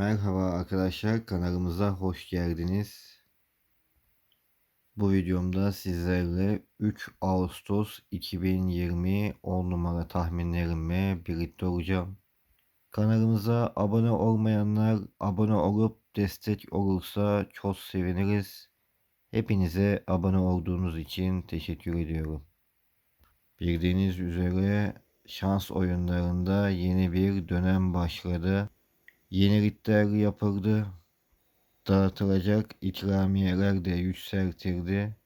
Merhaba arkadaşlar kanalımıza hoş geldiniz. Bu videomda sizlerle 3 Ağustos 2020 10 numara tahminlerimle birlikte olacağım. Kanalımıza abone olmayanlar abone olup destek olursa çok seviniriz. Hepinize abone olduğunuz için teşekkür ediyorum. Bildiğiniz üzere şans oyunlarında yeni bir dönem başladı. Yenilikler yapıldı. Dağıtılacak ikramiyeler de yükseltildi.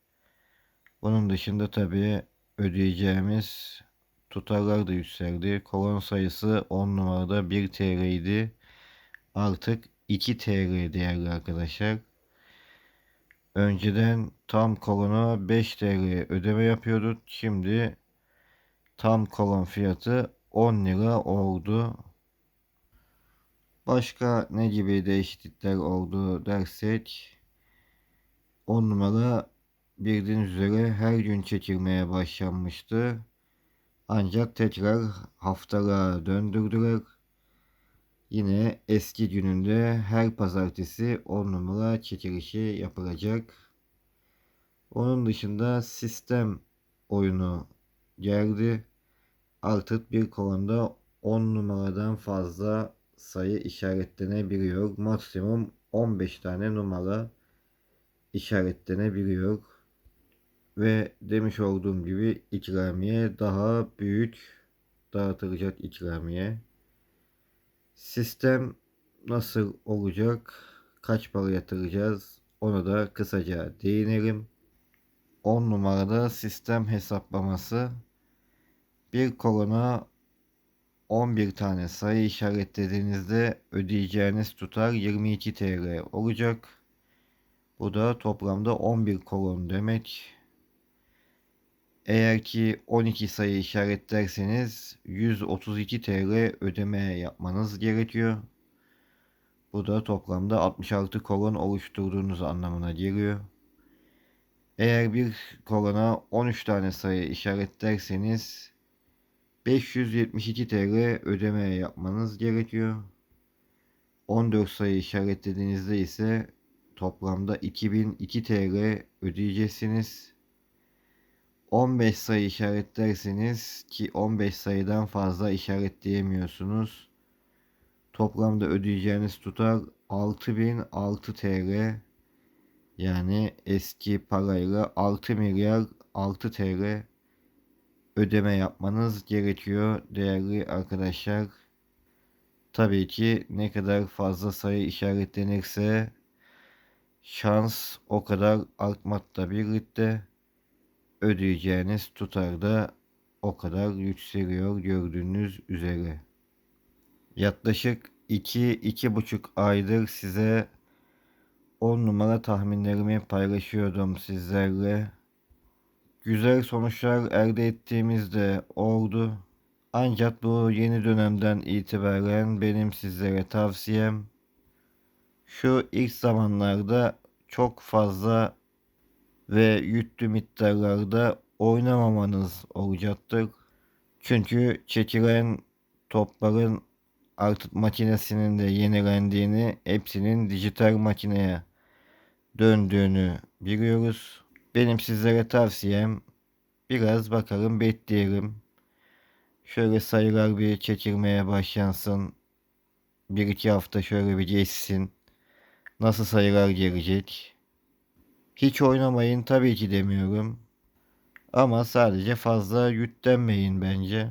Bunun dışında tabii ödeyeceğimiz tutarlar da yükseldi. Kolon sayısı 10 numarada 1 TL idi. Artık 2 TL değerli arkadaşlar. Önceden tam kolona 5 TL ödeme yapıyorduk. Şimdi tam kolon fiyatı 10 lira oldu. Başka ne gibi değişiklikler oldu dersek 10 numara bildiğiniz üzere her gün çekilmeye başlanmıştı. Ancak tekrar haftalığa döndürdüler. Yine eski gününde her pazartesi 10 numara çekilişi yapılacak. Onun dışında sistem oyunu geldi. Artık bir kolonda 10 numaradan fazla sayı işaretlenebiliyor. Maksimum 15 tane numara işaretlenebiliyor. Ve demiş olduğum gibi ikramiye daha büyük dağıtılacak ikramiye. Sistem nasıl olacak? Kaç para yatıracağız? Ona da kısaca değinelim. 10 numarada sistem hesaplaması bir kolona 11 tane sayı işaretlediğinizde ödeyeceğiniz tutar 22 TL olacak. Bu da toplamda 11 kolon demek. Eğer ki 12 sayı işaretlerseniz 132 TL ödeme yapmanız gerekiyor. Bu da toplamda 66 kolon oluşturduğunuz anlamına geliyor. Eğer bir kolona 13 tane sayı işaretlerseniz 572 TL ödeme yapmanız gerekiyor. 14 sayı işaretlediğinizde ise toplamda 2002 TL ödeyeceksiniz. 15 sayı işaretlerseniz ki 15 sayıdan fazla işaretleyemiyorsunuz. Toplamda ödeyeceğiniz tutar 6006 TL. Yani eski parayla 6 milyar 6 TL ödeme yapmanız gerekiyor değerli arkadaşlar. Tabii ki ne kadar fazla sayı işaretlenirse şans o kadar artmakla birlikte ödeyeceğiniz tutar da o kadar yükseliyor gördüğünüz üzere. Yaklaşık 2-2,5 aydır size 10 numara tahminlerimi paylaşıyordum sizlerle güzel sonuçlar elde ettiğimizde oldu. Ancak bu yeni dönemden itibaren benim sizlere tavsiyem şu ilk zamanlarda çok fazla ve yüklü miktarlarda oynamamanız olacaktır. Çünkü çekilen topların artık makinesinin de yenilendiğini, hepsinin dijital makineye döndüğünü biliyoruz. Benim sizlere tavsiyem biraz bakalım bekleyelim. Şöyle sayılar bir çekilmeye başlansın. Bir iki hafta şöyle bir geçsin. Nasıl sayılar gelecek? Hiç oynamayın tabii ki demiyorum. Ama sadece fazla yüklenmeyin bence.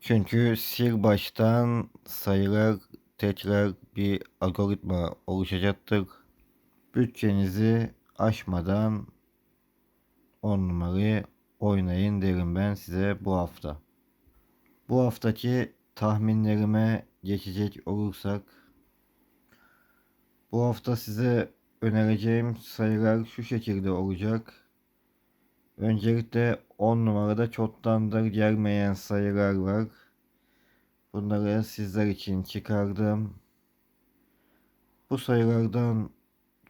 Çünkü sil baştan sayılar tekrar bir algoritma oluşacaktır. Bütçenizi aşmadan 10 numarayı oynayın derim ben size bu hafta. Bu haftaki tahminlerime geçecek olursak bu hafta size önereceğim sayılar şu şekilde olacak. Öncelikle 10 numarada çoktandır gelmeyen sayılar var. Bunları sizler için çıkardım. Bu sayılardan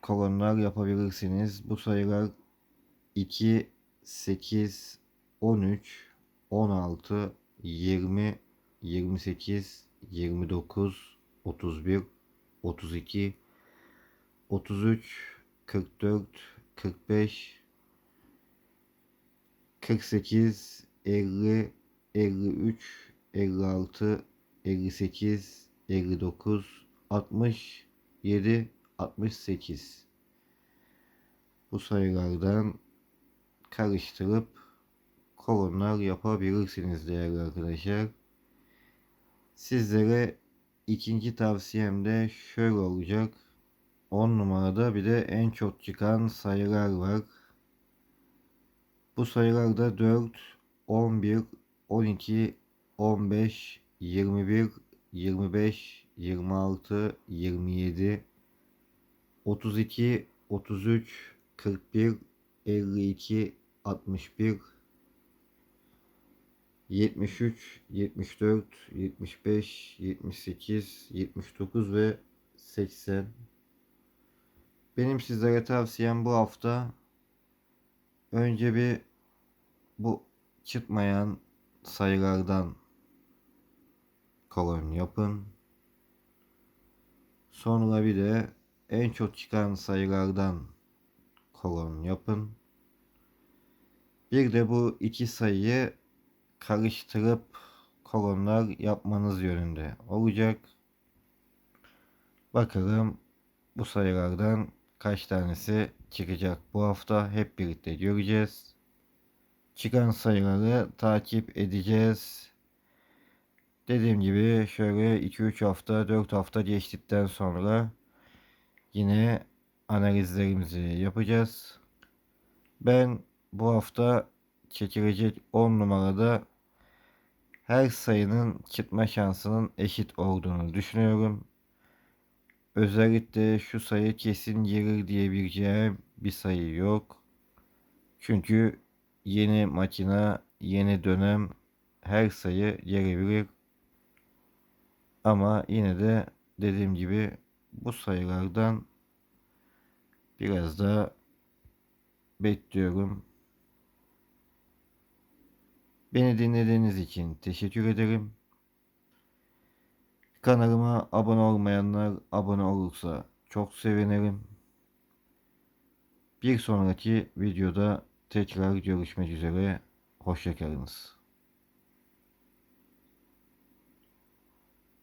kolonlar yapabilirsiniz. Bu sayılar 2, 8, 13, 16, 20, 28, 29, 31, 32, 33, 44, 45, 48, 50, 53, 56, 58, 59, 60, 7, 68. Bu sayılardan karıştırıp kolonlar yapabilirsiniz değerli arkadaşlar. Sizlere ikinci tavsiyem de şöyle olacak. 10 numarada bir de en çok çıkan sayılar var. Bu sayılarda 4, 11, 12, 15, 21, 25, 26, 27, 32, 33, 41, 52, 61, 73, 74, 75, 78, 79 ve 80. Benim sizlere tavsiyem bu hafta önce bir bu çıkmayan sayılardan kolon yapın. Sonra bir de en çok çıkan sayılardan kolon yapın. Bir de bu iki sayıyı karıştırıp kolonlar yapmanız yönünde olacak. Bakalım bu sayılardan kaç tanesi çıkacak bu hafta hep birlikte göreceğiz. Çıkan sayıları takip edeceğiz. Dediğim gibi şöyle 2-3 hafta 4 hafta geçtikten sonra yine analizlerimizi yapacağız. Ben bu hafta çekilecek 10 numarada her sayının çıkma şansının eşit olduğunu düşünüyorum. Özellikle şu sayı kesin girer diyebileceğim bir sayı yok. Çünkü yeni makina, yeni dönem her sayı gelebilir. Ama yine de dediğim gibi bu sayılardan biraz da bekliyorum. Beni dinlediğiniz için teşekkür ederim. Kanalıma abone olmayanlar abone olursa çok sevinirim. Bir sonraki videoda tekrar görüşmek üzere. Hoşçakalınız.